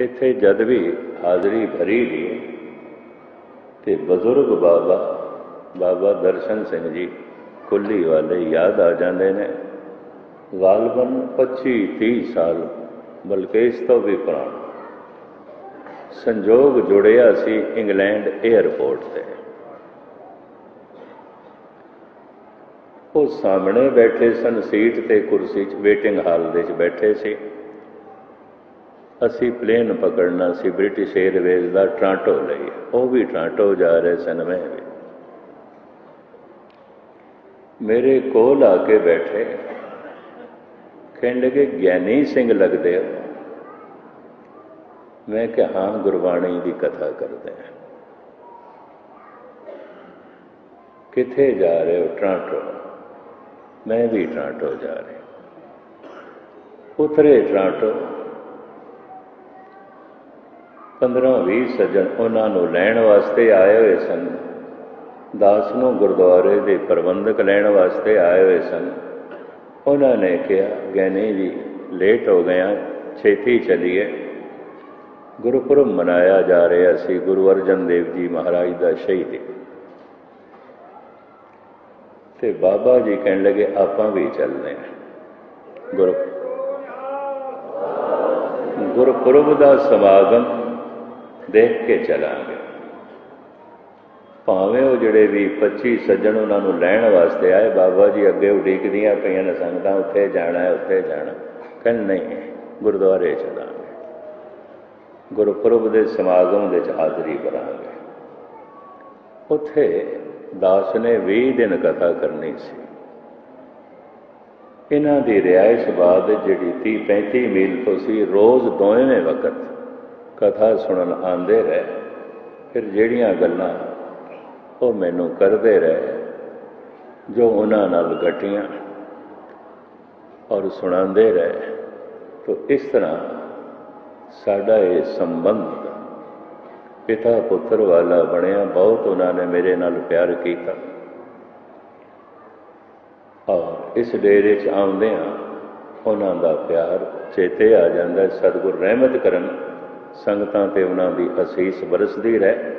ਇੱਥੇ ਜਦ ਵੀ ਹਾਜ਼ਰੀ ਭਰੀ ਦੀ ਤੇ ਬਜ਼ੁਰਗ ਬਾਬਾ ਬਾਬਾ ਦਰਸ਼ਨ ਸਿੰਘ ਜੀ ਕੁੱਲੀ ਵਾਲੇ ਯਾਦ ਆ ਜਾਂਦੇ ਨੇ। ਗਾਲਬਨ 25 30 ਸਾਲ, ਬਲਕਿ ਇਸ ਤੋਂ ਵੀ ਪੁਰਾਣਾ। ਸੰਜੋਗ ਜੁੜਿਆ ਸੀ ਇੰਗਲੈਂਡ 에ਅਰਪੋਰਟ ਤੇ। ਉਹ ਸਾਹਮਣੇ ਬੈਠੇ ਸਨ, ਸੀਟ ਤੇ ਕੁਰਸੀ 'ਚ, ਵੇਟਿੰਗ ਹਾਲ ਦੇ 'ਚ ਬੈਠੇ ਸੀ। असी प्लेन पकड़ना सी ब्रिटिश एयरवेज का ट्रांटो लिए भी ट्रांटो जा रहे सन मैं मेरे कोल आके बैठे। कहन लगे, ज्ञानी सिंह लगते हो? मैं क्या, हाँ, गुरबाणी की कथा करते हैं। कितने जा रहे हो, ट्रांटो? मैं भी ट्रांटो जा रहे उतरे ट्रांटो। 15 20 ਸੱਜਣ ਉਹਨਾਂ ਨੂੰ ਲੈਣ ਵਾਸਤੇ ਆਏ ਹੋਏ ਸਨ। ਦਾਸ ਨੂੰ ਗੁਰਦੁਆਰੇ ਦੇ ਪ੍ਰਬੰਧਕ ਲੈਣ ਵਾਸਤੇ ਆਏ ਹੋਏ ਸਨ। ਉਹਨਾਂ ਨੇ ਕਿਹਾ ਗੈਨੀ ਜੀ, ਲੇਟ ਹੋ ਗਏ ਆ, ਛੇਤੀ ਚਲੀਏ। ਗੁਰਪੁਰਬ ਮਨਾਇਆ ਜਾ ਰਿਹਾ ਸੀ, ਗੁਰੂ ਅਰਜਨ ਦੇਵ ਜੀ ਮਹਾਰਾਜ ਦਾ ਸ਼ਹੀਦੀ। ਤੇ ਬਾਬਾ ਜੀ ਕਹਿਣ ਲੱਗੇ, ਆਪਾਂ ਵੀ ਚੱਲਨੇ ਗੁਰ ਗੁਰਪੁਰਬ ਦਾ ਸਮਾਗਮ ਦੇਖ ਕੇ ਚਲਾਂਗੇ। ਭਾਵੇਂ ਉਹ ਜਿਹੜੇ ਵੀ 25 ਸੱਜਣ ਉਹਨਾਂ ਨੂੰ ਲੈਣ ਵਾਸਤੇ ਆਏ, ਬਾਬਾ ਜੀ ਅੱਗੇ ਉਡੀਕਦੀਆਂ ਪਈਆਂ ਨੇ ਸੰਗਤਾਂ, ਉੱਥੇ ਜਾਣਾ ਹੈ, ਉੱਥੇ ਜਾਣਾ। ਕਹਿੰਦੇ ਨਹੀਂ, ਗੁਰਦੁਆਰੇ ਚਲਾਂਗੇ। ਗੁਰਪੁਰਬ ਦੇ ਸਮਾਗਮ ਦੇ ਚ ਹਾਜ਼ਰੀ ਭਰਾਂਗੇ। ਉੱਥੇ ਦਾਸ ਨੇ 20 ਦਿਨ ਕਥਾ ਕਰਨੀ ਸੀ। ਇਹਨਾਂ ਦੀ ਰਿਆਇਸ਼ ਬਾਅਦ ਜਿਹੜੀ 30 35 ਮੀਲ ਤੋਂ ਸੀ, ਰੋਜ਼ ਦੋਵੇਂ ਵਕਤ ਕਥਾ ਸੁਣਨ ਆਉਂਦੇ ਰਹੇ, ਫਿਰ ਜਿਹੜੀਆਂ ਗੱਲਾਂ ਉਹ ਮੈਨੂੰ ਕਰਦੇ ਰਹੇ, ਜੋ ਉਹਨਾਂ ਨਾਲ ਘਟੀਆਂ ਔਰ ਸੁਣਾਉਂਦੇ ਰਹੇ, ਤੋ ਇਸ ਤਰ੍ਹਾਂ ਸਾਡਾ ਇਹ ਸੰਬੰਧ ਪਿਤਾ ਪੁੱਤਰ ਵਾਲਾ ਬਣਿਆ, ਬਹੁਤ ਉਹਨਾਂ ਨੇ ਮੇਰੇ ਨਾਲ ਪਿਆਰ ਕੀਤਾ। ਔਰ ਇਸ ਡੇਰੇ 'ਚ ਆਉਂਦੇ ਆ ਉਹਨਾਂ ਦਾ ਪਿਆਰ ਚੇਤੇ ਆ ਜਾਂਦਾ ਸਤਿਗੁਰ ਰਹਿਮਤ ਕਰਨ। ਸੰਗਤਾਂ ਤੇ ਉਹਨਾਂ ਦੀ ਅਸੀਸ ਬਰਸਦੀ ਰਹੇ।